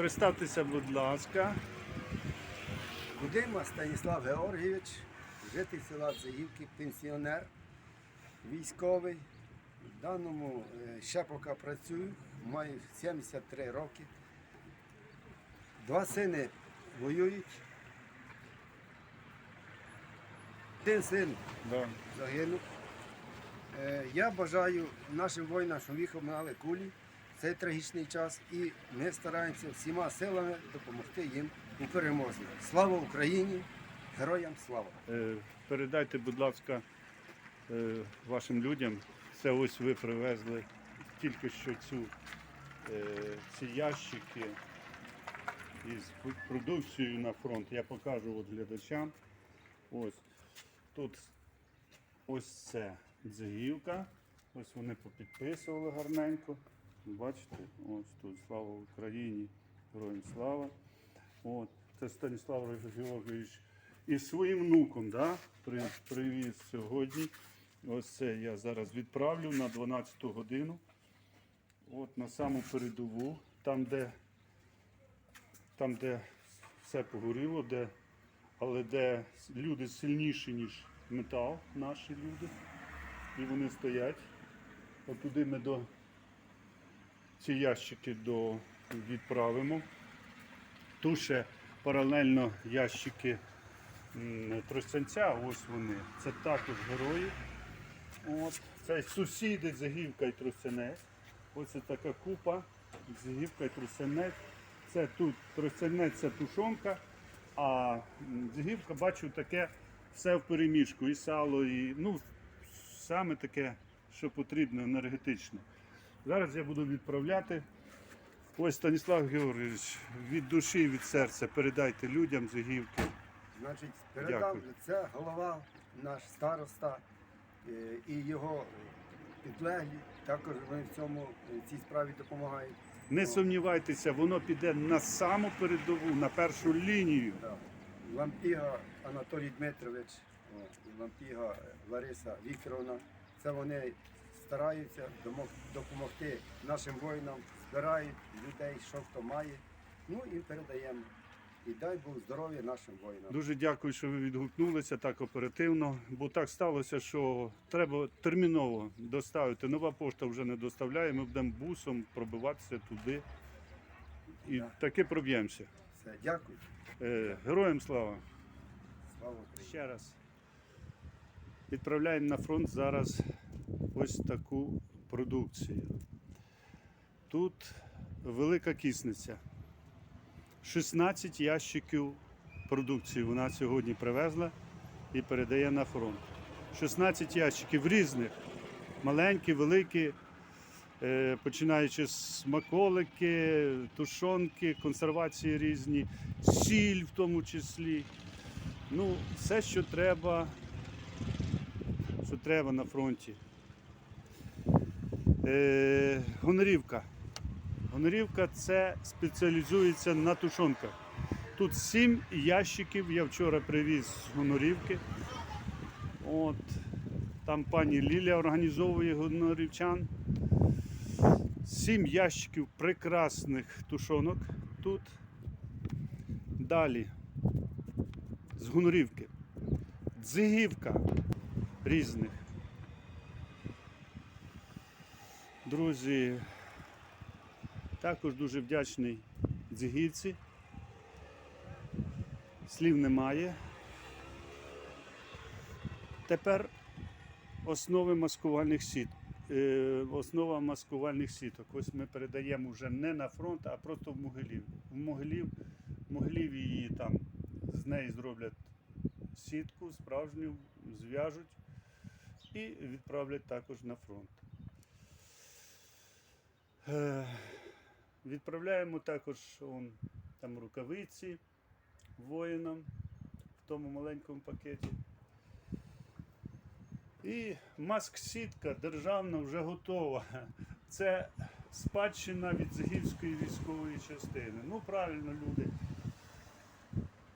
Представтеся, будь ласка. Гудима Станіслав Георгійович, житель села Цегівки, пенсіонер, військовий. В даному е, ще поки працюю, маю 73 роки. Два сини воюють. Один син Да. загинув. Е, Я бажаю нашим воїнам, щоб їх обминали кулі цей трагічний час, і ми стараємося всіма силами допомогти їм у перемозі. Слава Україні! Героям слава! Е, Передайте, будь ласка, е, вашим людям. Це ось ви привезли тільки що цю, е, ці ящики із продукцією на фронт. Я покажу от глядачам. Ось тут ось це дзигівка. Ось вони попідписували гарненько. Бачите, ось тут слава Україні, героям слава. От, це Станіслав Георгійович із своїм внуком да, привіз сьогодні. Ось це я зараз відправлю на 12 годину. От на саму передову, там, де, там, де все погоріло, де, але де люди сильніші, ніж метал, наші люди. І вони стоять. От туди ми до ці ящики до, відправимо. Тут ще паралельно ящики тростянця, ось вони. Це також герої. От. Це сусіди Загівка і Тростянець. Ось це така купа. Загівка і Тростянець. Це тут Тростянець це тушонка, а Загівка бачу таке все в переміжку. І сало, і ну, саме таке, що потрібно, енергетичне. Зараз я буду відправляти. Ось Станіслав Георгійович, від душі, від серця передайте людям Загівки. Значить, передам, Дякую. це голова, наш староста е, і його підлеглі. Також вони в цьому е, цій справі допомагають. Не сумнівайтеся, воно піде на саму передову, на першу лінію. Да. Лампіга Анатолій Дмитрович, о, і Лампіга Лариса Вікторовна. Це вони стараються допомогти нашим воїнам, збирають людей, що хто має. Ну і передаємо. І дай Бог здоров'я нашим воїнам. Дуже дякую, що ви відгукнулися так оперативно, бо так сталося, що треба терміново доставити. Нова пошта вже не доставляє, ми будемо бусом пробиватися туди. І Так. таки проб'ємося. Все, дякую. Е, Героям слава! Слава Україні. Ще раз. Відправляємо на фронт зараз ось таку продукцію. Тут велика кисниця. 16 ящиків продукції вона сьогодні привезла і передає на фронт. 16 ящиків різних, маленькі, великі, е, починаючи з смаколики, тушонки, консервації різні, сіль в тому числі. Ну, все, що треба, що треба на фронті. Е, гонорівка. Гонорівка це спеціалізується на тушонках. Тут сім ящиків. Я вчора привіз з гонорівки. От, там пані Лілія організовує гонорівчан. Сім ящиків прекрасних тушонок тут. Далі з гонорівки, дзигівка різних. Друзі, також дуже вдячний дзигівці. Слів немає. Тепер основи маскувальних сіт. е, Основа маскувальних сіток. Ось ми передаємо вже не на фронт, а просто в Могилів. В Могилів, Могилів її там з неї зроблять сітку справжню, зв'яжуть і відправлять також на фронт. Е, Відправляємо також он, там рукавиці воїнам в тому маленькому пакеті. І маск-сітка державна вже готова. Це спадщина від Згівської військової частини. Ну, правильно, люди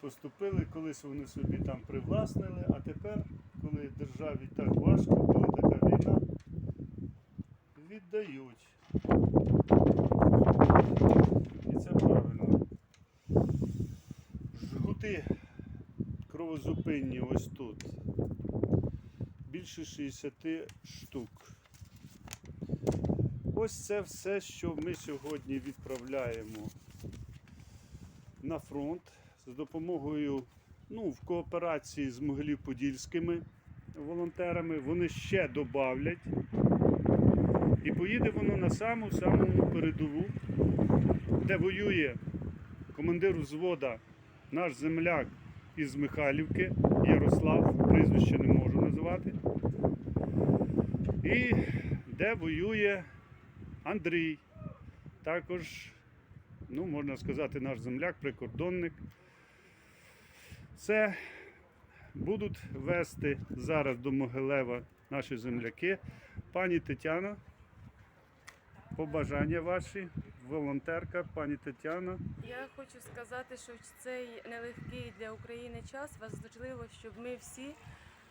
поступили, колись вони собі там привласнили, а тепер, коли державі так важко, коли така війна, віддають. І це правильно. Жгути кровозупинні ось тут. Більше 60 штук. Ось це все, що ми сьогодні відправляємо на фронт з допомогою ну, в кооперації з Могилів-Подільськими волонтерами. Вони ще додавлять. І поїде воно на саму саму передову, де воює командир взвода, наш земляк із Михайлівки, Ярослав, прізвище не можу називати. І де воює Андрій, також, ну, можна сказати, наш земляк, прикордонник. Це будуть вести зараз до Могилева наші земляки. Пані Тетяна, побажання ваші, волонтерка, пані Тетяна. Я хочу сказати, що в цей нелегкий для України час важливо, щоб ми всі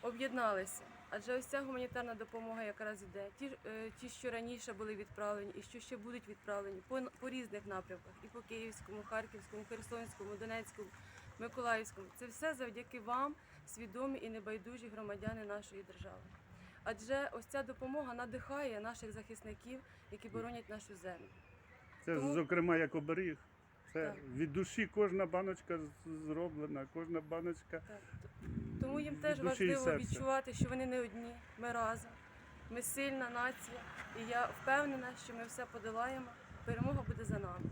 об'єдналися. Адже ось ця гуманітарна допомога якраз іде. Ті, е, ті, що раніше були відправлені, і що ще будуть відправлені по, по різних напрямках, і по Київському, Харківському, Херсонському, Донецькому, Миколаївському. Це все завдяки вам, свідомі і небайдужі громадяни нашої держави. Адже ось ця допомога надихає наших захисників, які боронять нашу землю. Це, Тому- зокрема, як оберіг. Це Так. від душі кожна баночка зроблена, кожна баночка. Так. Тому їм теж важливо відчувати, що вони не одні, ми разом. Ми сильна нація, і я впевнена, що ми все подолаємо. Перемога буде за нами.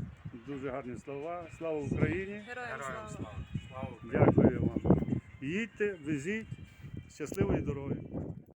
Дуже гарні слова. Слава Україні! Героям Героям слава! слава! Слава Україні! Дякую вам. Їдьте, везіть. Щасливої дороги.